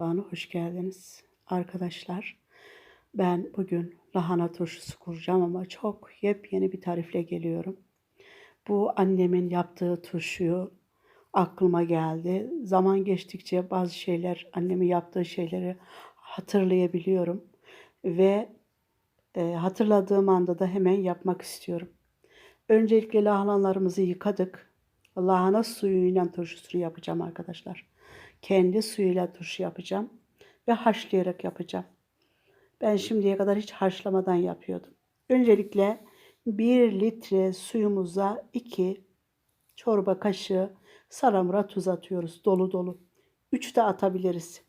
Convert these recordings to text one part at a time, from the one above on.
Bana hoş geldiniz arkadaşlar. Ben bugün lahana turşusu kuracağım ama çok yepyeni bir tarifle geliyorum. Bu annemin yaptığı turşuyu aklıma geldi. Zaman geçtikçe bazı şeyler, annemin yaptığı şeyleri hatırlayabiliyorum ve e, hatırladığım anda da hemen yapmak istiyorum. Öncelikle lahanalarımızı yıkadık. Lahana suyuyla turşusunu yapacağım arkadaşlar. Kendi suyuyla turşu yapacağım ve haşlayarak yapacağım. Ben şimdiye kadar hiç haşlamadan yapıyordum. Öncelikle 1 litre suyumuza 2 çorba kaşığı salamura tuz atıyoruz dolu dolu. 3 de atabiliriz.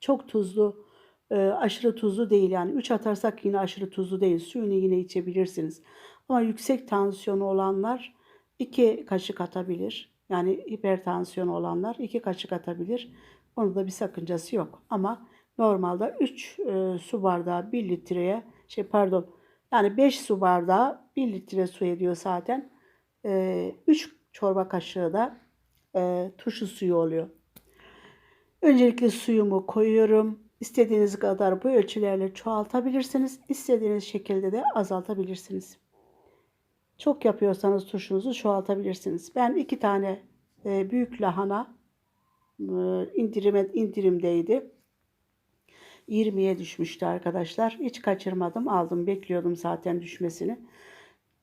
Çok tuzlu, e, aşırı tuzlu değil yani 3 atarsak yine aşırı tuzlu değil. Suyunu yine içebilirsiniz. Ama yüksek tansiyonu olanlar 2 kaşık atabilir. Yani hipertansiyon olanlar 2 kaşık atabilir. Onun da bir sakıncası yok. Ama normalde 3 e, su bardağı 1 litreye şey pardon yani 5 su bardağı 1 litre su ediyor zaten. E, 3 çorba kaşığı da e, turşu suyu oluyor. Öncelikle suyumu koyuyorum. İstediğiniz kadar bu ölçülerle çoğaltabilirsiniz. İstediğiniz şekilde de azaltabilirsiniz. Çok yapıyorsanız turşunuzu çoğaltabilirsiniz. Ben iki tane e, büyük lahana e, indirime, indirimdeydi. 20'ye düşmüştü arkadaşlar. Hiç kaçırmadım. Aldım. Bekliyordum zaten düşmesini.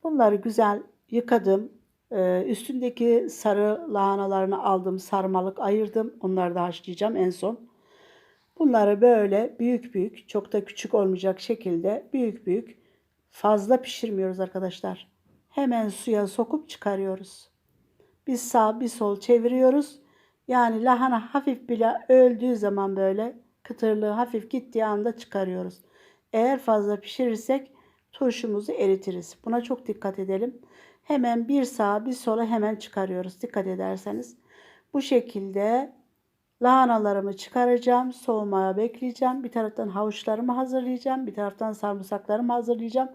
Bunları güzel yıkadım. E, üstündeki sarı lahanalarını aldım. Sarmalık ayırdım. Onları da haşlayacağım en son. Bunları böyle büyük büyük, çok da küçük olmayacak şekilde büyük büyük fazla pişirmiyoruz arkadaşlar. Hemen suya sokup çıkarıyoruz. Bir sağ bir sol çeviriyoruz. Yani lahana hafif bile öldüğü zaman böyle kıtırlığı hafif gittiği anda çıkarıyoruz. Eğer fazla pişirirsek turşumuzu eritiriz. Buna çok dikkat edelim. Hemen bir sağa bir sola hemen çıkarıyoruz. Dikkat ederseniz. Bu şekilde lahanalarımı çıkaracağım. Soğumaya bekleyeceğim. Bir taraftan havuçlarımı hazırlayacağım. Bir taraftan sarımsaklarımı hazırlayacağım.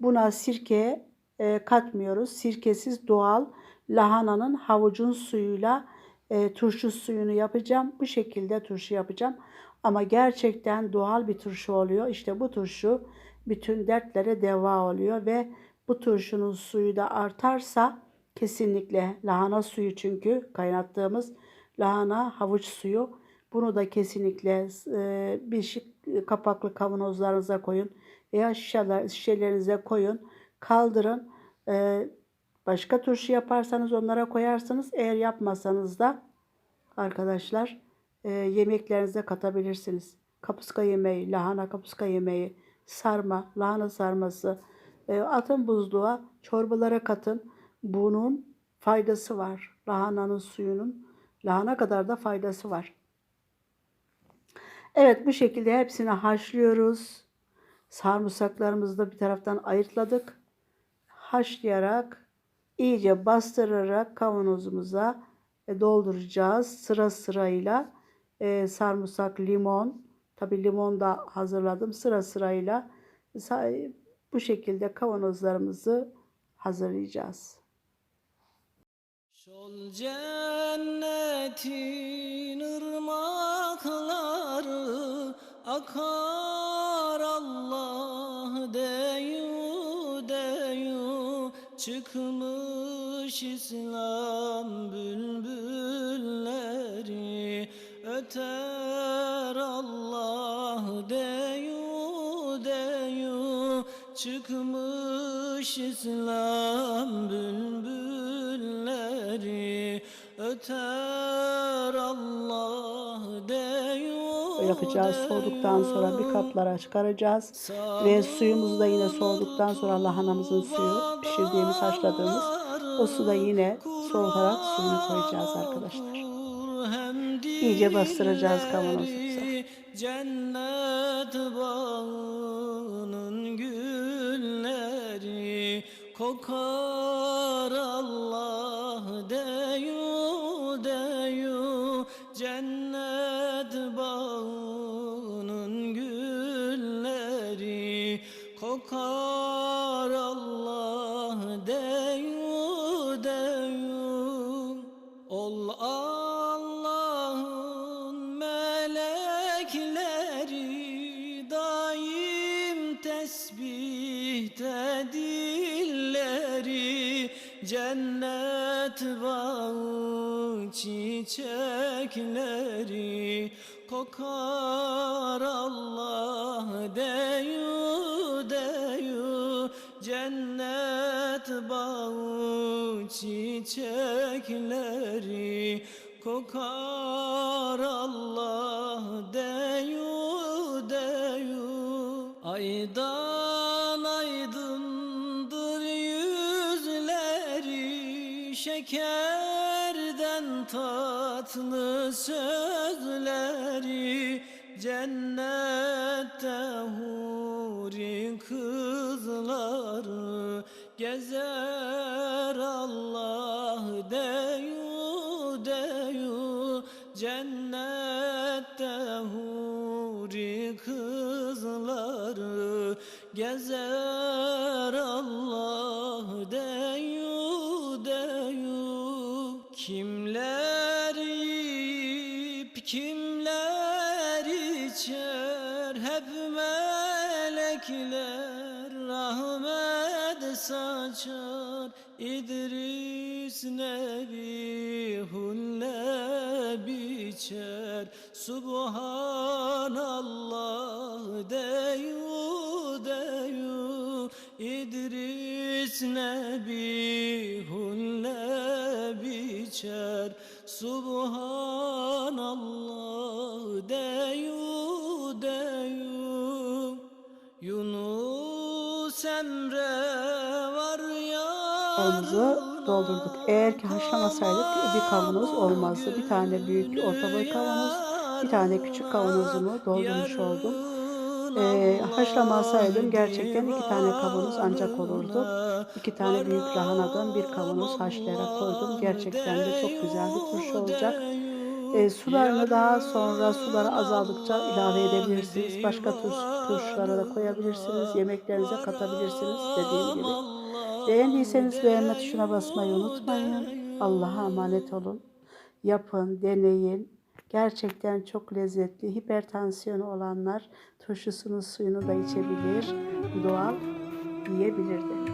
Buna sirke e, katmıyoruz. Sirkesiz doğal lahananın havucun suyuyla e, turşu suyunu yapacağım. Bu şekilde turşu yapacağım. Ama gerçekten doğal bir turşu oluyor. İşte bu turşu bütün dertlere deva oluyor ve bu turşunun suyu da artarsa kesinlikle lahana suyu çünkü kaynattığımız lahana havuç suyu. Bunu da kesinlikle e, bir kapaklı kavanozlarınıza koyun veya şişeler, şişelerinize koyun. Kaldırın. E, başka turşu yaparsanız onlara koyarsınız. Eğer yapmasanız da arkadaşlar e, yemeklerinize katabilirsiniz. Kapuska yemeği, lahana kapuska yemeği, sarma, lahana sarması. E, atın buzluğa, çorbalara katın. Bunun faydası var. Lahananın suyunun lahana kadar da faydası var. Evet bu şekilde hepsini haşlıyoruz. Sarımsaklarımızı da bir taraftan ayırtladık. Haşlayarak iyice bastırarak kavanozumuza e, dolduracağız. Sıra sırayla e, sarımsak, limon, tabi limon da hazırladım. Sıra sırayla bu şekilde kavanozlarımızı hazırlayacağız. Şol cennetin ırmakları akar çıkmış İslam bülbülleri öter Allah deyu deyu. Çıkmış İslam bülbülleri öter Allah deyu yapacağız. Soğuduktan sonra bir kaplara çıkaracağız. Ve suyumuzu da yine soğuduktan sonra lahanamızın suyu pişirdiğimiz haşladığımız o su da yine soğutarak suyunu koyacağız arkadaşlar. İyice bastıracağız kavanozumuza. Cennet bağının gülleri kokar Allah yokar Allah deyu deyu. Ol Allah'ın melekleri daim tesbihte dilleri Cennet bağı çiçekleri. Kokar Allah deyu Cennet bağı çiçekleri Kokar Allah deyu deyu. Aydan aydındır yüzleri Şekerden tatlı sözleri. Cennette huri kızları Gezer Allah deyu deyu. Cennette huri kızları Gezer Allah deyu deyu. Kimler yiyip kimler içer saçar İdris Nebi hulle biçer Subhanallah deyu deyu. İdris Nebi hulle biçer Subhanallah deyu Kavanozu doldurduk. Eğer ki haşlamasaydık bir kavanoz olmazdı. Bir tane büyük orta boy kavanoz, bir tane küçük kavanozumu doldurmuş oldum. Ee, haşlamasaydım gerçekten iki tane kavanoz ancak olurdu. İki tane büyük lahanadan bir kavanoz haşlayarak koydum. Gerçekten de çok güzel bir turşu olacak. Ee, sularını daha sonra suları azaldıkça ilave edebilirsiniz. Başka tur- turşulara da koyabilirsiniz. Yemeklerinize katabilirsiniz dediğim gibi. Beğendiyseniz beğenme tuşuna basmayı unutmayın. Allah'a emanet olun. Yapın, deneyin. Gerçekten çok lezzetli. Hipertansiyonu olanlar turşusunun suyunu da içebilir. Doğal yiyebilir.